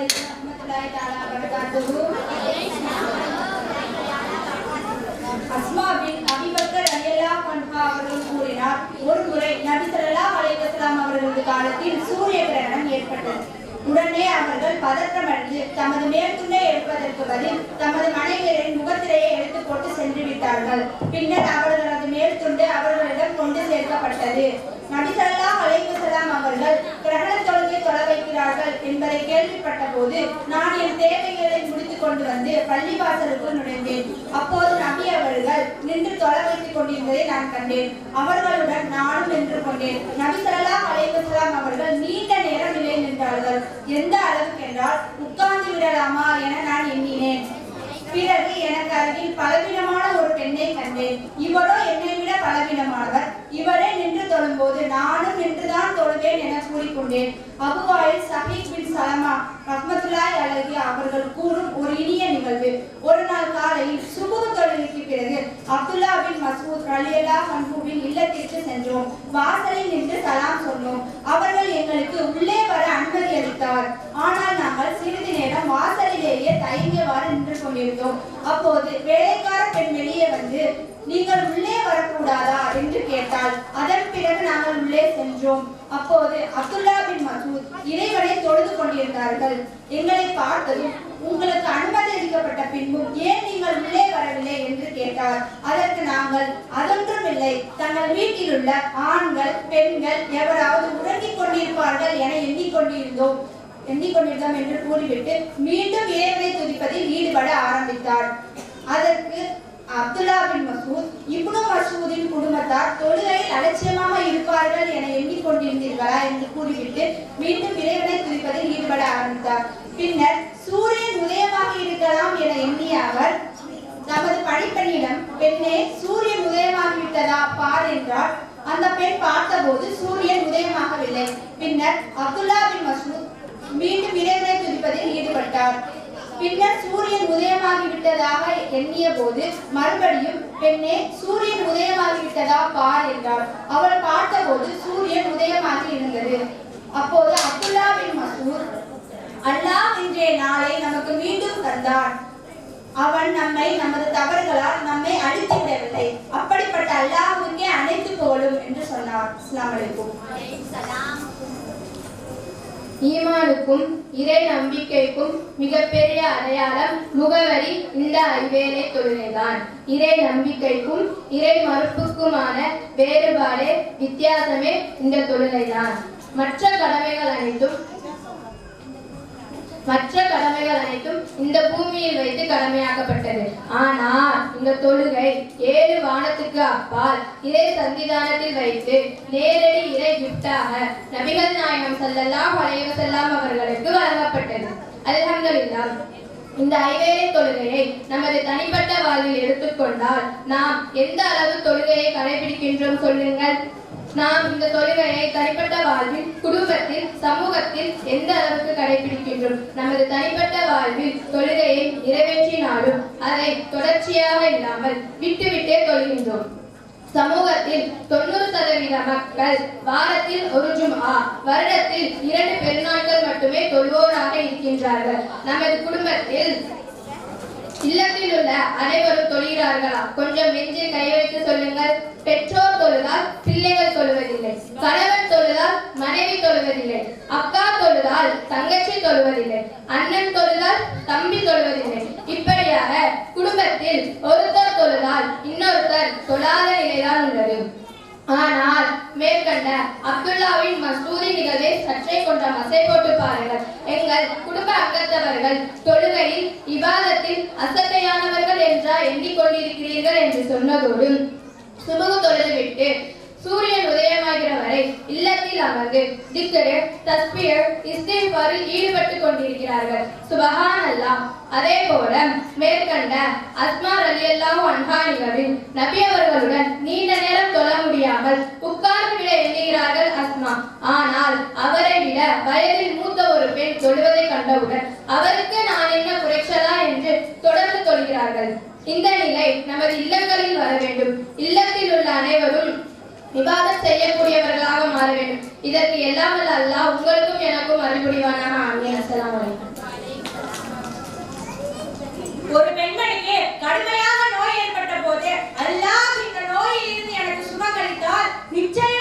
அலைக்கும் தஆலா அபிபக்கர் ரலியல்லாஹு அவர்கள் கூறினார். ஒரு முறை நபி ஸல்லல்லாஹு அலைஹி வஸல்லம் அவர்களது காலத்தில் சூரிய கிரகணம் ஏற்பட்டது. உடனே அவர்கள் பதற்றமடைந்து தமது மேற்துண்டை எடுப்பதற்கு பதில் தமது மனைவியரின் முகத்திரையை எடுத்து போட்டு சென்று விட்டார்கள். பின்னர் அவர்களது மேற்துண்டு அவர்களிடம் கொண்டு சேர்க்கப்பட்டது. நபி ஸல்லல்லாஹு அலைஹி வஸல்லம் அவர்கள் கிரகண தொழுகை தொழ வைக்கிறார்கள் என்பதை கேள்விப்பட்ட போது நான் என் தேவைகளை முடித்துக் கொண்டு வந்து பள்ளி வாசலுக்குள் நுழைந்தேன். அப்போது நபி அவர்கள் நின்று தொலை வைத்துக் கொண்டிருந்ததை நான் கண்டேன். அவர்களுடன் நானும் நின்று கொண்டேன். நபி ஸல்லல்லாஹு அலைஹி அவர்கள் நீண்ட நேரம் நிலை நின்றார்கள். எந்த அளவுக்கு என்றால் உட்கார்ந்து விடலாமா என நான் எண்ணினேன். பிறகு எனக்கு அருகில் பலவீனமான ஒரு பெண்ணை கண்டேன். இவரோ என்னை விட பலவீனமானவர். இவரே நின்று தொழும்போது நானும் நின்றுதான் தொழுவேன் என அபுவாயில் சஹீக் பின் சலமா ரஹ்மத்துல்லாய் அழகி அவர்கள் கூறும் ஒரு இனிய நிகழ்வு. ஒரு நாள் காலையில் சுபுஹ் தொழுகைக்கு பிறகு அப்துல்லா பின் மசூத் ரலியல்லா அன்ஹுவின் இல்லத்திற்கு சென்றோம். வாசலில் நின்று சலாம் சொன்னோம். அவர்கள் எங்களுக்கு உள்ளே வர அனுமதி அளித்தார். ஆனால் நாங்கள் சிறிது நேரம் வாசலிலேயே தயங்கியவாறு நின்று கொண்டிருந்தோம் அப்போது வேலைக்கார பெண் வெளியே வந்து நீங்கள் உள்ளே வரக்கூடாதா? கேட்டாள் அதன் பிறகு நாங்கள் உள்ளே சென்றோம். அப்போது அப்துல்லா பின் மசூத் இறைவனை தொழுது கொண்டிருந்தார்கள். எங்களை பார்த்ததும் உங்களுக்கு அனுமதி அளிக்கப்பட்ட பின்பும் ஏன் நீங்கள் உள்ளே வரவில்லை? என்று கேட்டார். அதற்கு நாங்கள் அதொன்றும் இல்லை தங்கள் வீட்டில் உள்ள ஆண்கள் பெண்கள் எவராவது உறங்கிக் கொண்டிருப்பார்கள் என எண்ணிக்கொண்டிருந்தோம். எண்ணிக்கொண்டிருந்தோம் என்று கூறிவிட்டு மீண்டும் இறைவனை துதிப்பதில் ஈடுபட ஆரம்பித்தார். அதற்கு அப்துல்லா பின் மசூத் இப்னு மசூதின் குடும்பத்தார் தொழுகையில் அலட்சியமாக இருப்பார்கள் என எண்ணிக்கொண்டிருந்தீர்களா என்று கூறிவிட்டு மீண்டும் இறைவனை துதிப்பதில் ஈடுபட ஆரம்பித்தார். பின்னர் சூரியன் உதயமாக இருக்கலாம் என எண்ணிய அவர் தமது பணிப்பெண்ணிடம் பெண்ணே சூரியன் உதயமாகிவிட்டதா? பார் என்றார். அந்த பெண் பார்த்தபோது சூரியன் உதயமாகவில்லை. பின்னர் அப்துல்லா பின் மசூத் மீண்டும் இறைவனை துதிப்பதில் ஈடுபட்டார். பின்னர் சூரியன் உதயமாகி விட்டதாக எண்ணிய போது மறுபடியும் பெண்ணே சூரியன் உதயமாகி விட்டதா பார் என்றார் அவள் பார்த்தபோது சூரியன் உதயமாகி இருந்தது. அப்போது அப்துல்லாவின் மசூர் அல்லாஹ் இன்றைய நாளை நமக்கு மீண்டும் தந்தான் அவன் நம்மை நமது தவறுகளால் நம்மை அழித்து விடவில்லை அப்படிப்பட்ட அல்லாஹுக்கே அனைத்து புகழும் என்று சொன்னார். அஸ்லாம் அலைக்கும். ஈமானுக்கும் இறை நம்பிக்கைக்கும் மிகப்பெரிய அடையாளம் முகவரி இந்த ஐவேளை தொழுகைதான். இறை நம்பிக்கைக்கும் இறை மறுப்புக்குமான வேறுபாடு வித்தியாசமே இந்த தொழுகைதான். மற்ற கடமைகள் அனைத்தும் மற்ற கடமைகள் அனைத்தும் இந்த பூமியில் வைத்து கடமையாக்கப்பட்டது. ஆனால் இந்த தொழுகை ஏழு வானத்துக்கு அப்பால் இறை சந்திதானத்தில் வைத்து நேரடி இறை கிஃப்டாக நபிகள் நாயகம் ஸல்லல்லாஹு அலைஹி வஸல்லம் அவர்களுக்கு வழங்கப்பட்டது. அல்ஹம்துலில்லாஹ். இந்த ஐவேளை தொழுகையை நமது தனிப்பட்ட வாழ்வில் எடுத்துக்கொண்டால் நாம் எந்த அளவு தொழுகையை கடைபிடிக்கின்றோம் சொல்லுங்கள். நாம் இந்த தொழுகையை தனிப்பட்ட வாழ்வில் குடும்பத்தில் சமூகத்தில் எந்த அளவுக்கு கடைபிடிக்கின்றோம்? நமது தனிப்பட்ட வாழ்வில் தொழுகையை நிறைவேற்றினாலும் அதை தொடர்ச்சியாக இல்லாமல் விட்டுவிட்டே தொழுகின்றோம். சமூகத்தில் தொண்ணூறு சதவீத மக்கள் வாரத்தில் ஒரு ஜும்ஆ வருடத்தில் இரண்டு பெருநாட்கள் மட்டுமே தொழுவோராக இருக்கின்றார்கள். நமது குடும்பத்தில் இல்லத்தில் உள்ள அனைவரும் தொழுகிறார்களா? கொஞ்சம் நெஞ்சில் கை வைத்து சொல்லுங்கள். பெற்றோர் தொழுதால் பிள்ளைகள் தொழுவதில்லை. கணவன் தொழுதால் மனைவி தொழுவதில்லை. அக்கா தொழுதால் தங்கச்சி தொழுவதில்லை. அண்ணன் தொழுதால் தம்பி தொழுவதில்லை. இப்படியா உலகத்தில் ஒருத்தர் தொழுதால் இன்னொருத்தர் தொழாத நிலைதான் உள்ளது. ஆனால் மேற்கண்ட அப்துல்லாவின் மசூதி நிகழ்வை சற்றே கொண்ட மசை போட்டு பாருங்கள். எங்கள் குடும்ப அங்கத்தவர்கள் தொழுகையில் இபாதத்தில் அசட்டையானவர்கள் என்றா எண்ணிக்கொண்டிருக்கிறீர்கள் என்று சொன்னதோடு சுபகு தொழுதுவிட்டு சூரியன் உதயமாகிற வரை இல்லத்தில் அமர்ந்து திக்கரு தஸ்பியர் இஸ்திஃபாரில் ஈடுபட்டு கொண்டிருக்கிறார்கள். சுபஹான் அல்லாஹ் அதே போல மேற்கண்ட அஸ்மா ரலியல்லாஹு அன்ஹா நிகழ்வில் நபி அவர்களுடன் நீண்ட நேரம் தொழ முடியாமல் உட்கார்ந்து விட எண்ணுகிறார்கள் அஸ்மா. ஆனால் அவரை விட வயதில் மூத்த ஒரு பெண் தொழுவதை கண்டவுடன் அவருக்கு நான் என்ன குறைச்சலா என்று தொடர்ந்து தொழுகிறார்கள். இந்த நிலை நமது இல்லங்களில் வர வேண்டும். இல்லத்தில் உள்ள அனைவரும் இபாதத் செய்யக்கூடியவர்களாக மாற வேண்டும். இதற்கு எல்லாம் வல்ல அல்லாஹ் உங்களுக்கும் எனக்கும் அருள்புரிவானாக. ஆமீன். அஸ்ஸலாமு அலைக்கும். ஒரு பெண்மணிக்கு கடுமையாக நோய் ஏற்பட்ட போது அல்லாஹ் இந்த நோயில் இருந்து எனக்கு சுகமளித்தால் நிச்சயம்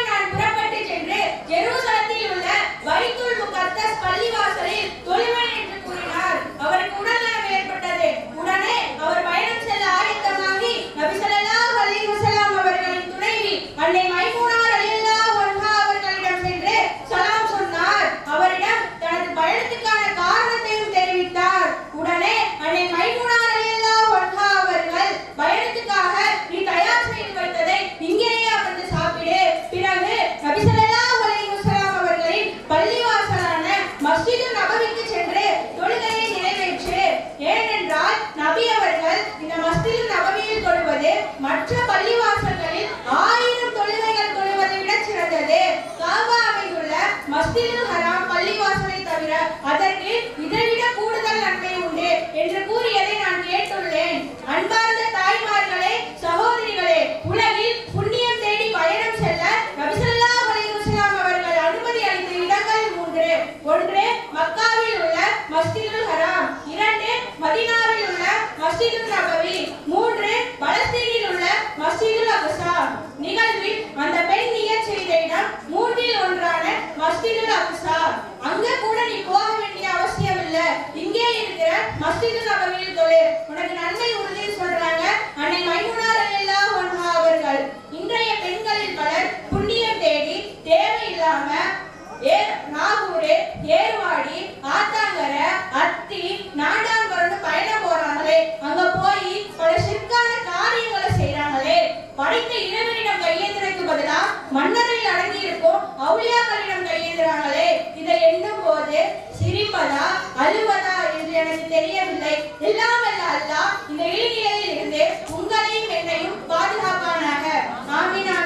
சிரிப்பதா அழுவதா என்று எனக்கு தெரியவில்லை. இல்லாமல் அல்ல இந்த இழிநிலையில் இருந்து உங்களையும் என்னையும் பாதுகாப்பானாக. ஆமினா